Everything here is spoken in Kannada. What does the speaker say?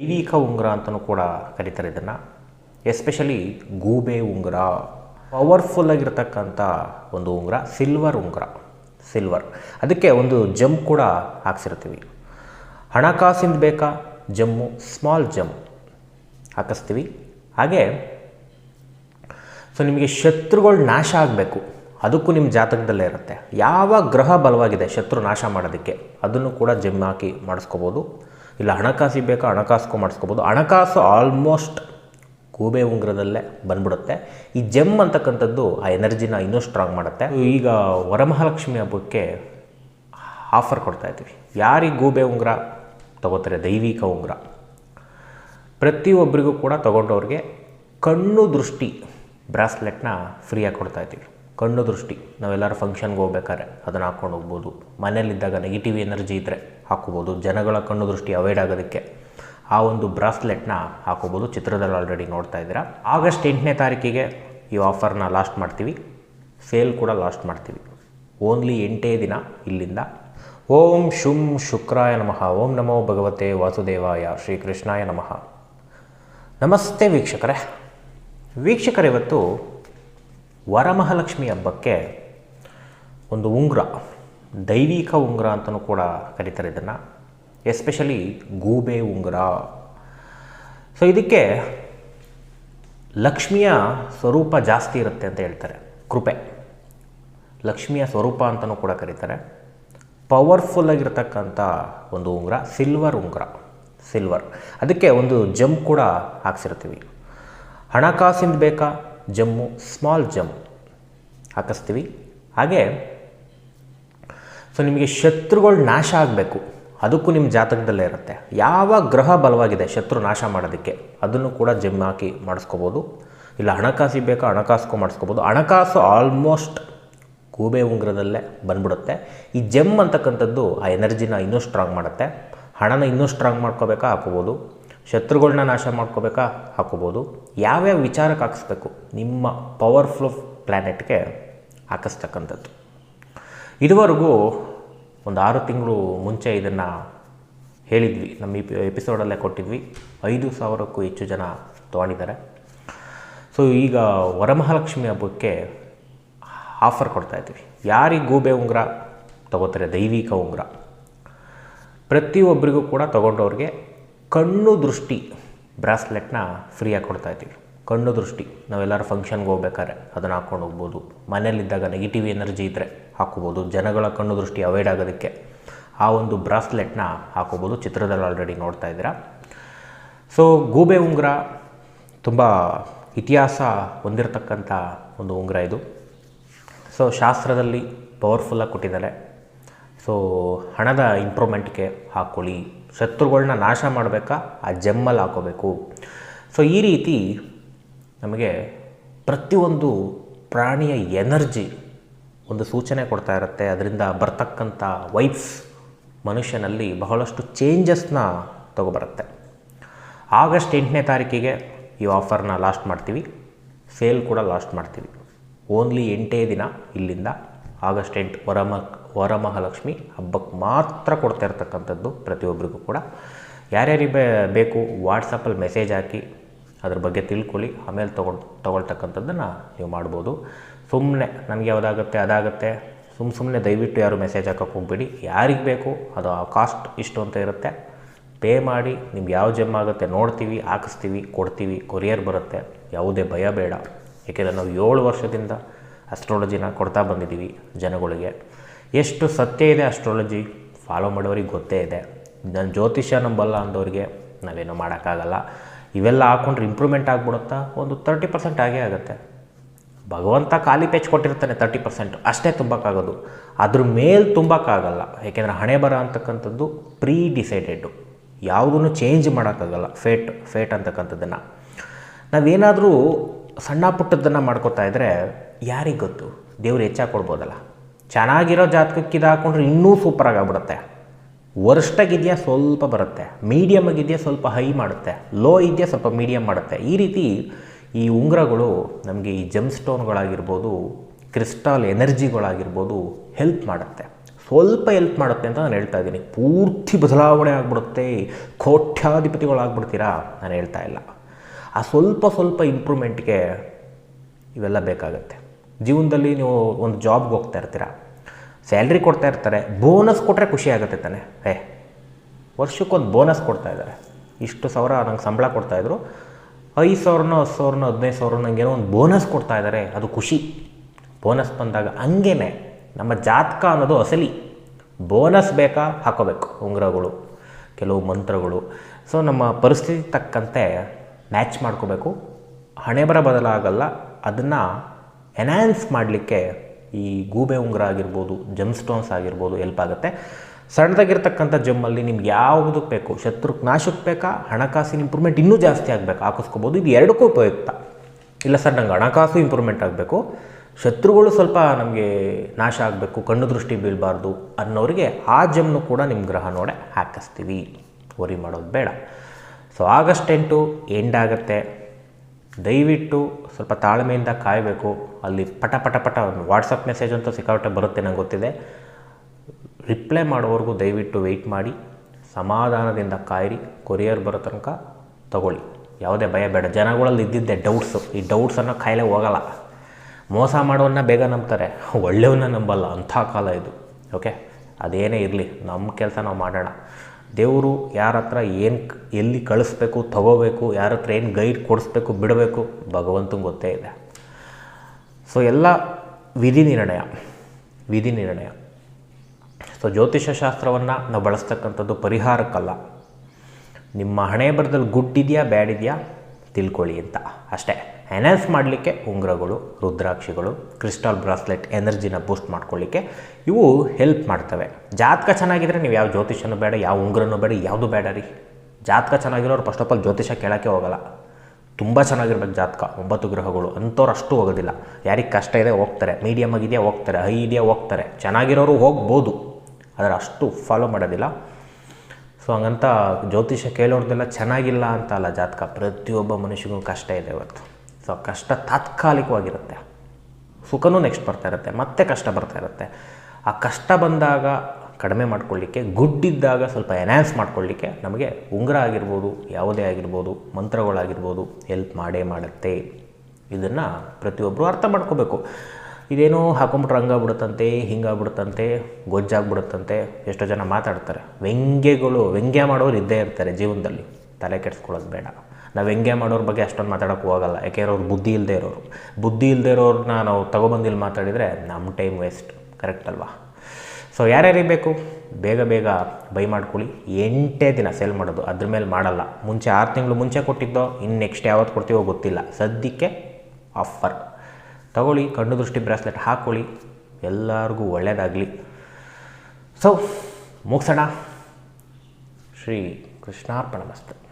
ದೈವಿಕ ಉಂಗುರ ಅಂತಲೂ ಕೂಡ ಕರೀತಾರೆ ಇದನ್ನು. ಎಸ್ಪೆಷಲಿ ಗೂಬೆ ಉಂಗುರ. ಪವರ್ಫುಲ್ ಆಗಿರ್ತಕ್ಕಂಥ ಒಂದು ಉಂಗುರ ಸಿಲ್ವರ್ ಉಂಗುರ. ಸಿಲ್ವರ್ ಅದಕ್ಕೆ ಒಂದು ಜಮ್ ಕೂಡ ಹಾಕ್ಸಿರ್ತೀವಿ. ಹಣಕಾಸಿಂದ ಬೇಕಾ? ಜಮ್ಮು ಸ್ಮಾಲ್ ಜಮ್ ಹಾಕಿಸ್ತೀವಿ. ಹಾಗೆ ಸೊ ನಿಮಗೆ ಶತ್ರುಗಳು ನಾಶ ಆಗಬೇಕು. ಅದಕ್ಕೂ ನಿಮ್ಮ ಜಾತಕದಲ್ಲೇ ಇರುತ್ತೆ. ಯಾವ ಗ್ರಹ ಬಲವಾಗಿದೆ, ಶತ್ರು ನಾಶ ಮಾಡೋದಕ್ಕೆ, ಅದನ್ನು ಕೂಡ ಜಮ್ ಹಾಕಿ ಮಾಡಿಸ್ಕೋಬೋದು. ಇಲ್ಲ ಹಣಕಾಸಿಗೆ ಬೇಕಾ ಹಣಕಾಸು ಮಾಡಿಸ್ಕೋಬೋದು. ಹಣಕಾಸು ಆಲ್ಮೋಸ್ಟ್ ಗೂಬೆ ಉಂಗುರದಲ್ಲೇ ಬಂದ್ಬಿಡುತ್ತೆ. ಈ ಜೆಮ್ ಅಂತಕ್ಕಂಥದ್ದು ಆ ಎನರ್ಜಿನ ಇನ್ನೂ ಸ್ಟ್ರಾಂಗ್ ಮಾಡುತ್ತೆ. ಈಗ ವರಮಹಾಲಕ್ಷ್ಮಿ ಹಬ್ಬಕ್ಕೆ ಆಫರ್ ಕೊಡ್ತಾ ಇದ್ದೀವಿ. ಯಾರಿಗೆ ಗೂಬೆ ಉಂಗುರ ತಗೋತಾರೆ? ದೈವಿಕ ಉಂಗುರ. ಪ್ರತಿಯೊಬ್ಬರಿಗೂ ಕೂಡ ತಗೊಂಡವ್ರಿಗೆ ಕಣ್ಣು ದೃಷ್ಟಿ ಬ್ರಾಸ್ಲೆಟ್ನ ಫ್ರೀಯಾಗಿ ಕೊಡ್ತಾ ಇದ್ದೀವಿ. ಕಣ್ಣು ದೃಷ್ಟಿ. ನಾವೆಲ್ಲರೂ ಫಂಕ್ಷನ್ಗೆ ಹೋಗ್ಬೇಕಾದ್ರೆ ಅದನ್ನು ಹಾಕ್ಕೊಂಡು ಹೋಗ್ಬೋದು. ಮನೇಲಿದ್ದಾಗ ನೆಗೆಟಿವ್ ಎನರ್ಜಿ ಇದ್ದರೆ ಹಾಕ್ಕೋಬೋದು. ಜನಗಳ ಕಣ್ಣು ದೃಷ್ಟಿ ಅವಾಯ್ಡ್ ಆಗೋದಕ್ಕೆ ಆ ಒಂದು ಬ್ರಾಸ್ಲೆಟ್ನ ಹಾಕೋಬೋದು ಚಿತ್ರದಲ್ಲಿ ಆಲ್ರೆಡಿ ನೋಡ್ತಾ ಇದ್ದೀರಾ. ಆಗಸ್ಟ್ ಎಂಟನೇ ತಾರೀಕಿಗೆ ಈ ಆಫರ್ನ ಲಾಸ್ಟ್ ಮಾಡ್ತೀವಿ. ಸೇಲ್ ಕೂಡ ಲಾಸ್ಟ್ ಮಾಡ್ತೀವಿ. ಓನ್ಲಿ ಎಂಟೇ ದಿನ ಇಲ್ಲಿಂದ. ಓಂ ಶುಂ ಶುಕ್ರಾಯ ನಮಃ. ಓಂ ನಮೋ ಭಗವತೆ ವಾಸುದೇವಾಯ. ಶ್ರೀಕೃಷ್ಣಾಯ ನಮಃ. ನಮಸ್ತೆ ವೀಕ್ಷಕರೇ. ವೀಕ್ಷಕರೇ ಇವತ್ತು ವರಮಹಾಲಕ್ಷ್ಮಿ ಹಬ್ಬಕ್ಕೆ ಒಂದು ಉಂಗುರ, ದೈವಿಕ ಉಂಗುರ ಅಂತಲೂ ಕೂಡ ಕರೀತಾರೆ ಇದನ್ನು, ಎಸ್ಪೆಷಲಿ ಗೂಬೆ ಉಂಗುರ. ಸೊ ಇದಕ್ಕೆ ಲಕ್ಷ್ಮಿಯ ಸ್ವರೂಪ ಜಾಸ್ತಿ ಇರುತ್ತೆ ಅಂತ ಹೇಳ್ತಾರೆ, ಕೃಪೆ. ಲಕ್ಷ್ಮಿಯ ಸ್ವರೂಪ ಅಂತಲೂ ಕೂಡ ಕರೀತಾರೆ. ಪವರ್ಫುಲ್ ಆಗಿರ್ತಕ್ಕಂಥ ಒಂದು ಉಂಗುರ, ಸಿಲ್ವರ್ ಉಂಗುರ, ಸಿಲ್ವರ್. ಅದಕ್ಕೆ ಒಂದು ಜಂಪ್ ಕೂಡ ಹಾಕ್ಸಿರ್ತೀವಿ. ಹಣಕಾಸಿಂದ ಬೇಕಾ? ಜಮ್ಮು ಸ್ಮಾಲ್ ಜಮ್ ಹಾಕಿಸ್ತೀವಿ. ಹಾಗೆ ಸೊ ನಿಮಗೆ ಶತ್ರುಗಳು ನಾಶ ಆಗಬೇಕು. ಅದಕ್ಕೂ ನಿಮ್ಮ ಜಾತಕದಲ್ಲೇ ಇರುತ್ತೆ. ಯಾವ ಗ್ರಹ ಬಲವಾಗಿದೆ ಶತ್ರು ನಾಶ ಮಾಡೋದಕ್ಕೆ, ಅದನ್ನು ಕೂಡ ಜಮ್ ಹಾಕಿ ಮಾಡಿಸ್ಕೋಬೋದು. ಇಲ್ಲ, ಹಣಕಾಸಿಗೆ ಬೇಕಾ ಹಣಕಾಸ್ಗೂ ಮಾಡಿಸ್ಕೋಬೋದು. ಹಣಕಾಸು ಆಲ್ಮೋಸ್ಟ್ ಗೂಬೆ ಉಂಗ್ರದಲ್ಲೇ ಬಂದ್ಬಿಡುತ್ತೆ. ಈ ಜಮ್ ಅಂತಕ್ಕಂಥದ್ದು ಆ ಎನರ್ಜಿನ ಇನ್ನೂ ಸ್ಟ್ರಾಂಗ್ ಮಾಡುತ್ತೆ. ಹಣನ ಇನ್ನೂ ಸ್ಟ್ರಾಂಗ್ ಮಾಡ್ಕೋಬೇಕಾ ಹಾಕೋಬೋದು. ಶತ್ರುಗಳನ್ನ ನಾಶ ಮಾಡ್ಕೋಬೇಕಾ ಹಾಕೋಬೋದು. ಯಾವ್ಯಾವ ವಿಚಾರಕ್ಕೆ ಹಾಕಿಸ್ಬೇಕು? ನಿಮ್ಮ ಪವರ್ಫುಲ್ ಪ್ಲ್ಯಾನೆಟ್ಗೆ ಹಾಕಿಸ್ತಕ್ಕಂಥದ್ದು. ಇದುವರೆಗೂ ಒಂದು ಆರು ತಿಂಗಳು ಮುಂಚೆ ಇದನ್ನು ಹೇಳಿದ್ವಿ. ನಮ್ಮ ಎಪಿಸೋಡಲ್ಲೇ ಕೊಟ್ಟಿದ್ವಿ. ಐದು ಸಾವಿರಕ್ಕೂ ಹೆಚ್ಚು ಜನ ತೊಗೊಂಡಿದ್ದಾರೆ. ಸೊ ಈಗ ವರಮಹಾಲಕ್ಷ್ಮಿ ಹಬ್ಬಕ್ಕೆ ಆಫರ್ ಕೊಡ್ತಾ ಇದ್ವಿ ಯಾರಿಗೆ ಗೂಬೆ ಉಂಗುರ? ತಗೋತಾರೆ ದೈವಿಕ ಉಂಗುರ. ಪ್ರತಿಯೊಬ್ಬರಿಗೂ ಕೂಡ ತಗೊಂಡವ್ರಿಗೆ ಕಣ್ಣು ದೃಷ್ಟಿ ಬ್ರಾಸ್ಲೆಟ್ನ ಫ್ರೀಯಾಗಿ ಕೊಡ್ತಾ ಇದ್ದೀವಿ. ಕಣ್ಣು ದೃಷ್ಟಿ, ನಾವೆಲ್ಲರೂ ಫಂಕ್ಷನ್ಗೆ ಹೋಗ್ಬೇಕಾದ್ರೆ ಅದನ್ನು ಹಾಕ್ಕೊಂಡು ಹೋಗ್ಬೋದು. ಮನೇಲಿದ್ದಾಗ ನೆಗೆಟಿವ್ ಎನರ್ಜಿ ಇದ್ದರೆ ಹಾಕ್ಕೋಬೋದು. ಜನಗಳ ಕಣ್ಣು ದೃಷ್ಟಿ ಅವಾಯ್ಡ್ ಆಗೋದಕ್ಕೆ ಆ ಒಂದು ಬ್ರಾಸ್ಲೆಟ್ನ ಹಾಕೋಬೋದು ಚಿತ್ರದಲ್ಲಿ ಆಲ್ರೆಡಿ ನೋಡ್ತಾ ಇದ್ದೀರಾ. ಸೊ ಗೂಬೆ ಉಂಗುರ ತುಂಬ ಇತಿಹಾಸ ಹೊಂದಿರತಕ್ಕಂಥ ಒಂದು ಉಂಗುರ ಇದು. ಸೊ ಶಾಸ್ತ್ರದಲ್ಲಿ ಪವರ್ಫುಲ್ಲಾಗಿ ಕೊಟ್ಟಿದ್ದಾರೆ. ಸೊ ಹಣದ ಇಂಪ್ರೂವ್ಮೆಂಟ್ಗೆ ಹಾಕ್ಕೊಳ್ಳಿ. ಶತ್ರುಗಳನ್ನ ನಾಶ ಮಾಡಬೇಕಾ? ಆ ಜಮ್ಮಲ್ಲಿ ಹಾಕೋಬೇಕು. ಸೊ ಈ ರೀತಿ ನಮಗೆ ಪ್ರತಿಯೊಂದು ಪ್ರಾಣಿಯ ಎನರ್ಜಿ ಒಂದು ಸೂಚನೆ ಕೊಡ್ತಾ ಇರುತ್ತೆ. ಅದರಿಂದ ಬರ್ತಕ್ಕಂಥ ವೈಬ್ಸ್ ಮನುಷ್ಯನಲ್ಲಿ ಬಹಳಷ್ಟು ಚೇಂಜಸ್ನ ತಗೊಬರುತ್ತೆ. ಆಗಸ್ಟ್ ಎಂಟನೇ ತಾರೀಕಿಗೆ ಈ ಆಫರ್ನ ಲಾಸ್ಟ್ ಮಾಡ್ತೀವಿ. ಸೇಲ್ ಕೂಡ ಲಾಸ್ಟ್ ಮಾಡ್ತೀವಿ. ಓನ್ಲಿ ಎಂಟೇ ದಿನ ಇಲ್ಲಿಂದ ಆಗಸ್ಟ್ ಎಂಟು ವರಮ ವರಮಹಾಲಕ್ಷ್ಮಿ ಹಬ್ಬಕ್ಕೆ ಮಾತ್ರ ಕೊಡ್ತಾ ಇರ್ತಕ್ಕಂಥದ್ದು ಪ್ರತಿಯೊಬ್ಬರಿಗೂ ಕೂಡ. ಯಾರ್ಯಾರಿಗೆ ಬೇ, ಬೇಕು ವಾಟ್ಸಪ್ಪಲ್ಲಿ ಮೆಸೇಜ್ ಹಾಕಿ ಅದ್ರ ಬಗ್ಗೆ ತಿಳ್ಕೊಳ್ಳಿ, ಆಮೇಲೆ ತೊಗೊಳ್, ತೊಗೊಳ್ತಕ್ಕಂಥದ್ದನ್ನು ನೀವು ಮಾಡ್ಬೋದು. ಸುಮ್ಮನೆ ನನಗೆ ಯಾವುದಾಗುತ್ತೆ ಅದಾಗುತ್ತೆ ಸುಮ್ಮ ಸುಮ್ಮನೆ ದಯವಿಟ್ಟು ಯಾರು ಮೆಸೇಜ್ ಹಾಕೋಕೆ ಹೋಗ್ಬೇಡಿ. ಯಾರಿಗೆ ಬೇಕು ಅದು ಆ ಕಾಸ್ಟ್ ಇಷ್ಟು ಅಂತ ಇರುತ್ತೆ. ಪೇ ಮಾಡಿ, ನಿಮ್ಗೆ ಯಾವ ಜಮ್ ಆಗುತ್ತೆ ನೋಡ್ತೀವಿ, ಹಾಕಿಸ್ತೀವಿ, ಕೊಡ್ತೀವಿ, ಕೊರಿಯರ್ ಬರುತ್ತೆ. ಯಾವುದೇ ಭಯ ಬೇಡ. ಏಕೆಂದರೆ ನಾವು ಏಳು ವರ್ಷದಿಂದ ಅಸ್ಟ್ರಾಲಜಿನ ಕೊಡ್ತಾ ಬಂದಿದ್ದೀವಿ ಜನಗಳಿಗೆ. ಎಷ್ಟು ಸತ್ಯ ಇದೆ ಅಸ್ಟ್ರಾಲಜಿ ಫಾಲೋ ಮಾಡೋರಿಗೆ ಗೊತ್ತೇ ಇದೆ. ನಾನು ಜ್ಯೋತಿಷ್ಯ ನಂಬಲ್ಲ ಅಂದವ್ರಿಗೆ ನಾವೇನು ಮಾಡೋಕ್ಕಾಗಲ್ಲ. ಇವೆಲ್ಲ ಹಾಕ್ಕೊಂಡ್ರೆ ಇಂಪ್ರೂವ್ಮೆಂಟ್ ಆಗಿಬಿಡುತ್ತಾ? ಒಂದು ತರ್ಟಿ ಪರ್ಸೆಂಟ್ ಆಗೇ ಆಗುತ್ತೆ. ಭಗವಂತ ಖಾಲಿ ಪೇಚ್ ಕೊಟ್ಟಿರ್ತಾನೆ ತರ್ಟಿ ಪರ್ಸೆಂಟ್ ಅಷ್ಟೇ ತುಂಬಕ್ಕಾಗೋದು. ಅದ್ರ ಮೇಲೆ ತುಂಬಕ್ಕಾಗಲ್ಲ. ಏಕೆಂದರೆ ಹಣೆ ಬರ ಅಂತಕ್ಕಂಥದ್ದು ಪ್ರೀ ಡಿಸೈಡೆಡ್ಡು ಯಾವುದನ್ನು ಚೇಂಜ್ ಮಾಡೋಕ್ಕಾಗಲ್ಲ. ಫೇಟ್ ಫೇಟ್ ಅಂತಕ್ಕಂಥದ್ದನ್ನು. ನಾವೇನಾದರೂ ಸಣ್ಣ ಪುಟ್ಟದ್ದನ್ನು ಮಾಡ್ಕೋತಾ ಇದ್ದರೆ ಯಾರಿಗೆ ಗೊತ್ತು? ದೇವ್ರು ಹೆಚ್ಚಾಗಿ ಕೊಡ್ಬೋದಲ್ಲ. ಚೆನ್ನಾಗಿರೋ ಜಾತಕಕ್ಕೆ ಇದಾಕೊಂಡ್ರೆ ಇನ್ನೂ ಇನ್ನೂ ಸೂಪರಾಗಿ ಆಗ್ಬಿಡುತ್ತೆ. ವರ್ಸ್ಟಾಗಿದೆಯಾ ಸ್ವಲ್ಪ ಬರುತ್ತೆ. ಮೀಡಿಯಮ್ ಆಗಿದೆಯಾ ಸ್ವಲ್ಪ ಹೈ ಮಾಡುತ್ತೆ. ಲೋ ಇದೆಯಾ ಸ್ವಲ್ಪ ಮೀಡಿಯಮ್ ಮಾಡುತ್ತೆ. ಈ ರೀತಿ ಈ ಉಂಗುರಗಳು ನಮಗೆ ಈ ಜಮ್ ಸ್ಟೋನ್ಗಳಾಗಿರ್ಬೋದು ಕ್ರಿಸ್ಟಾಲ್ ಎನರ್ಜಿಗಳಾಗಿರ್ಬೋದು ಹೆಲ್ಪ್ ಮಾಡುತ್ತೆ. ಸ್ವಲ್ಪ ಹೆಲ್ಪ್ ಮಾಡುತ್ತೆ ಅಂತ ನಾನು ಹೇಳ್ತಾ ಇದ್ದೀನಿ. ಪೂರ್ತಿ ಬದಲಾವಣೆ ಆಗಿಬಿಡುತ್ತೆ. ಕೋಟ್ಯಾಧಿಪತಿಗಳಾಗ್ಬಿಡ್ತೀರಾ ನಾನು ಹೇಳ್ತಾ ಇಲ್ಲ. ಆ ಸ್ವಲ್ಪ ಸ್ವಲ್ಪ ಇಂಪ್ರೂವ್ಮೆಂಟ್ಗೆ ಇವೆಲ್ಲ ಬೇಕಾಗತ್ತೆ. ಜೀವನದಲ್ಲಿ ನೀವು ಒಂದು ಜಾಬ್ಗೆ ಹೋಗ್ತಾ ಇರ್ತೀರ? ಸ್ಯಾಲ್ರಿ ಕೊಡ್ತಾ ಇರ್ತಾರೆ ಬೋನಸ್ ಕೊಟ್ಟರೆ ಖುಷಿ ಆಗುತ್ತೆ ತಾನೆ? ಏ, ವರ್ಷಕ್ಕೊಂದು ಬೋನಸ್ ಕೊಡ್ತಾ ಇದ್ದಾರೆ. ಇಷ್ಟು ಸಾವಿರ ನಂಗೆ ಸಂಬಳ ಕೊಡ್ತಾಯಿದ್ರು ಐದು ಸಾವಿರನೋ, ಹತ್ತು ಸಾವಿರನೋ, ಹದಿನೈದು ಸಾವಿರ ಏನೋ ಒಂದು ಬೋನಸ್ ಕೊಡ್ತಾ ಇದ್ದಾರೆ, ಅದು ಖುಷಿ. ಬೋನಸ್ ಬಂದಾಗ ಹಂಗೇನೆ, ನಮ್ಮ ಜಾತಕ ಅನ್ನೋದು ಅಸಲಿ. ಬೋನಸ್ ಬೇಕಾ? ಹಾಕೋಬೇಕು ಉಂಗುರಗಳು, ಕೆಲವು ಮಂತ್ರಗಳು. ಸೊ ನಮ್ಮ ಪರಿಸ್ಥಿತಿ ತಕ್ಕಂತೆ ಮ್ಯಾಚ್ ಮಾಡ್ಕೋಬೇಕು. ಹಣೆಬರ ಬದಲಾಗಲ್ಲ, ಅದನ್ನು ಎನ್ಹ್ಯಾನ್ಸ್ ಮಾಡಲಿಕ್ಕೆ ಈ ಗೂಬೆ ಉಂಗುರ ಆಗಿರ್ಬೋದು ಜಮ್ ಸ್ಟೋನ್ಸ್ ಆಗಿರ್ಬೋದು ಹೆಲ್ಪ್ ಆಗುತ್ತೆ. ಸಣ್ಣದಾಗಿರ್ತಕ್ಕಂಥ ಜಮ್ಮಲ್ಲಿ ನಿಮ್ಗೆ ಯಾವುದಕ್ಕೆ ಬೇಕು? ಶತ್ರು ನಾಶಕ್ಕೆ ಬೇಕಾ? ಹಣಕಾಸಿನ ಇಂಪ್ರೂವ್ಮೆಂಟ್ ಇನ್ನೂ ಜಾಸ್ತಿ ಆಗಬೇಕು? ಹಾಕಿಸ್ಕೋಬೋದು. ಇದು ಎರಡಕ್ಕೂ ಉಪಯುಕ್ತ. ಇಲ್ಲ ಸರ್, ನಂಗೆ ಹಣಕಾಸು ಇಂಪ್ರೂವ್ಮೆಂಟ್ ಆಗಬೇಕು. ಶತ್ರುಗಳು ಸ್ವಲ್ಪ ನಮಗೆ ನಾಶ ಆಗಬೇಕು, ಕಣ್ಣು ದೃಷ್ಟಿ ಬೀಳಬಾರ್ದು ಅನ್ನೋರಿಗೆ ಆ ಜಮ್ನು ಕೂಡ ನಿಮ್ಮ ಗ್ರಹ ನೋಡೆ ಹಾಕಿಸ್ತೀವಿ. ವರಿ ಮಾಡೋದು ಬೇಡ. ಸೊ ಆಗಸ್ಟ್ ಎಂಟು ಎಂಡ್ ಆಗುತ್ತೆ. ದಯವಿಟ್ಟು ಸ್ವಲ್ಪ ತಾಳ್ಮೆಯಿಂದ ಕಾಯಬೇಕು. ಅಲ್ಲಿ ಪಟ ಪಟ ಪಟ ವಾಟ್ಸಪ್ ಮೆಸೇಜ್ ಅಂತೂ ಸಿಕ್ಕಾಪಟ್ಟೆ ಬರುತ್ತೆ ನಂಗೆ ಗೊತ್ತಿದೆ. ರಿಪ್ಲೈ ಮಾಡೋವರೆಗೂ ದಯವಿಟ್ಟು ವೆಯ್ಟ್ ಮಾಡಿ. ಸಮಾಧಾನದಿಂದ ಕಾಯಿರಿ. ಕೊರಿಯರ್ ಬರೋ ತನಕ ತಗೊಳ್ಳಿ. ಯಾವುದೇ ಭಯ ಬೇಡ. ಜನಗಳಲ್ಲಿ ಇದ್ದಿದ್ದೆ ಡೌಟ್ಸು ಈ ಡೌಟ್ಸನ್ನು ಕಾಯಿಲೆ ಹೋಗಲ್ಲ. ಮೋಸ ಮಾಡೋನ್ನ ಬೇಗ ನಂಬ್ತಾರೆ. ಒಳ್ಳೆಯವನ್ನ ನಂಬಲ್ಲ. ಅಂಥ ಕಾಲ ಇದು. ಓಕೆ ಅದೇನೇ ಇರಲಿ. ನಮ್ಮ ಕೆಲಸ ನಾವು ಮಾಡೋಣ. ದೇವರು ಯಾರ ಹತ್ರ ಏನು ಎಲ್ಲಿ ಕಳಿಸ್ಬೇಕು, ತಗೋಬೇಕು, ಯಾರ ಹತ್ರ ಏನು ಗೈಡ್ ಕೊಡಿಸ್ಬೇಕು, ಬಿಡಬೇಕು, ಭಗವಂತಂಗೆ ಗೊತ್ತೇ ಇದೆ. ಸೊ ಎಲ್ಲ ವಿಧಿ ನಿರ್ಣಯ ವಿಧಿ ನಿರ್ಣಯ. ಸೊ ಜ್ಯೋತಿಷ್ಯ ಶಾಸ್ತ್ರವನ್ನು ನಾವು ಬಳಸ್ತಕ್ಕಂಥದ್ದು ಪರಿಹಾರಕ್ಕಲ್ಲ. ನಿಮ್ಮ ಹಣೆ ಬರದಲ್ಲಿ ಗುಡ್ ಇದೆಯಾ ಬ್ಯಾಡ್ ಇದೆಯಾ ತಿಳ್ಕೊಳ್ಳಿ ಅಂತ, ಅಷ್ಟೇ. ಎನ್ಹಾನ್ಸ್ ಮಾಡಲಿಕ್ಕೆ ಉಂಗುರಗಳು, ರುದ್ರಾಕ್ಷಿಗಳು, ಕ್ರಿಸ್ಟಲ್ ಬ್ರಾಸ್ಲೆಟ್ ಎನರ್ಜಿನ ಬೂಸ್ಟ್ ಮಾಡ್ಕೊಳ್ಳಿಕ್ಕೆ ಇವು ಹೆಲ್ಪ್ ಮಾಡ್ತವೆ. ಜಾತಕ ಚೆನ್ನಾಗಿದ್ದರೆ ನೀವು ಯಾವ ಜ್ಯೋತಿಷನೂ ಬೇಡ, ಯಾವ ಉಂಗುರನೂ ಬೇಡ, ಯಾವುದು ಬೇಡ ರೀ. ಜಾತಕ ಚೆನ್ನಾಗಿರೋರು ಫಸ್ಟ್ ಆಫ್ ಆಲ್ ಜ್ಯೋತಿಷ ಕೇಳೋಕ್ಕೆ ಹೋಗಲ್ಲ. ತುಂಬ ಚೆನ್ನಾಗಿರ್ಬೇಕು ಜಾತಕ, ಒಂಬತ್ತು ಗ್ರಹಗಳು ಅಂಥವ್ರು ಅಷ್ಟು ಹೋಗೋದಿಲ್ಲ. ಯಾರಿಗೆ ಕಷ್ಟ ಇದೆ ಹೋಗ್ತಾರೆ ಮೀಡಿಯಮ್ ಆಗಿದೆಯಾ ಹೋಗ್ತಾರೆ ಹೈ ಇದೆಯಾ ಹೋಗ್ತಾರೆ. ಚೆನ್ನಾಗಿರೋರು ಹೋಗ್ಬೋದು, ಆದರೆ ಅಷ್ಟು ಫಾಲೋ ಮಾಡೋದಿಲ್ಲ. ಸೊ ಹಂಗಂತ ಜ್ಯೋತಿಷ ಕೇಳೋರ್ದೆಲ್ಲ ಚೆನ್ನಾಗಿಲ್ಲ ಅಂತ ಅಲ್ಲ ಜಾತಕ. ಪ್ರತಿಯೊಬ್ಬ ಮನುಷ್ಯಗೂ ಕಷ್ಟ ಇದೆ ಇವತ್ತು. ಸೊ ಕಷ್ಟ ತಾತ್ಕಾಲಿಕವಾಗಿರುತ್ತೆ. ಸುಖನೂ ನೆಕ್ಸ್ಟ್ ಬರ್ತಾ ಇರುತ್ತೆ, ಮತ್ತೆ ಕಷ್ಟ ಬರ್ತಾ ಇರುತ್ತೆ. ಆ ಕಷ್ಟ ಬಂದಾಗ ಕಡಿಮೆ ಮಾಡ್ಕೊಳ್ಳಿಕ್ಕೆ, ಗುಡ್ಡಿದ್ದಾಗ ಸ್ವಲ್ಪ ಎನ್ಹ್ಯಾನ್ಸ್ ಮಾಡ್ಕೊಳ್ಳಿಕ್ಕೆ ನಮಗೆ ಉಂಗುರ ಆಗಿರ್ಬೋದು, ಯಾವುದೇ ಆಗಿರ್ಬೋದು, ಮಂತ್ರಗಳಾಗಿರ್ಬೋದು ಹೆಲ್ಪ್ ಮಾಡೇ ಮಾಡುತ್ತೆ. ಇದನ್ನು ಪ್ರತಿಯೊಬ್ಬರು ಅರ್ಥ ಮಾಡ್ಕೋಬೇಕು. ಇದೇನೋ ಹಾಕೊಂಬಿಟ್ರೆ ಹಂಗಾಗ್ಬಿಡುತ್ತಂತೆ ಹಿಂಗಾಗ್ಬಿಡುತ್ತಂತೆ ಗೊಜ್ಜಾಗ್ಬಿಡುತ್ತಂತೆ, ಎಷ್ಟೋ ಜನ ಮಾತಾಡ್ತಾರೆ. ವ್ಯಂಗ್ಯಗಳು, ವ್ಯಂಗ್ಯ ಮಾಡೋರು ಇದ್ದೇ ಇರ್ತಾರೆ ಜೀವನದಲ್ಲಿ. ತಲೆ ಕೆಡಿಸ್ಕೊಳ್ಳೋದು ಬೇಡ. ನಾವು ಹೆಂಗೆ ಮಾಡೋರ ಬಗ್ಗೆ ಅಷ್ಟೊಂದು ಮಾತಾಡೋಕ್ಕೆ ಹೋಗಲ್ಲ. ಯಾಕೆಂದ್ರೆ ಅವ್ರು ಬುದ್ಧಿ ಇಲ್ಲದೆ ಇರೋರು. ಬುದ್ಧಿ ಇಲ್ಲದೆ ಇರೋರನ್ನ ನಾವು ತಗೊಬಂದಿಲ್ಲಿ ಮಾತಾಡಿದರೆ ನಮ್ಮ ಟೈಮ್ ವೇಸ್ಟ್. ಕರೆಕ್ಟ್ ಅಲ್ವಾ? ಸೊ ಯಾರ್ಯಾರಿಗೆ ಬೇಕು ಬೇಗ ಬೇಗ ಬೈ ಮಾಡ್ಕೊಳ್ಳಿ. ಎಂಟೇ ದಿನ ಸೇಲ್ ಮಾಡೋದು ಅದ್ರ ಮೇಲೆ ಮಾಡಲ್ಲ. ಮುಂಚೆ ಆರು ತಿಂಗಳು ಮುಂಚೆ ಕೊಟ್ಟಿದ್ದೋ ಇನ್ನು ನೆಕ್ಸ್ಟ್ ಯಾವತ್ತು ಕೊಡ್ತೀವೋ ಗೊತ್ತಿಲ್ಲ. ಸದ್ಯಕ್ಕೆ ಆಫರ್. ತಗೊಳ್ಳಿ, ಕಣ್ಣು ದೃಷ್ಟಿ ಬ್ರಾಸ್ಲೆಟ್ ಹಾಕ್ಕೊಳ್ಳಿ ಎಲ್ಲರಿಗೂ ಒಳ್ಳೆಯದಾಗಲಿ ಸೊ, ಮುಗಿಸೋಣ. ಶ್ರೀ ಕೃಷ್ಣಾರ್ಪಣ ಮಸ್ತು.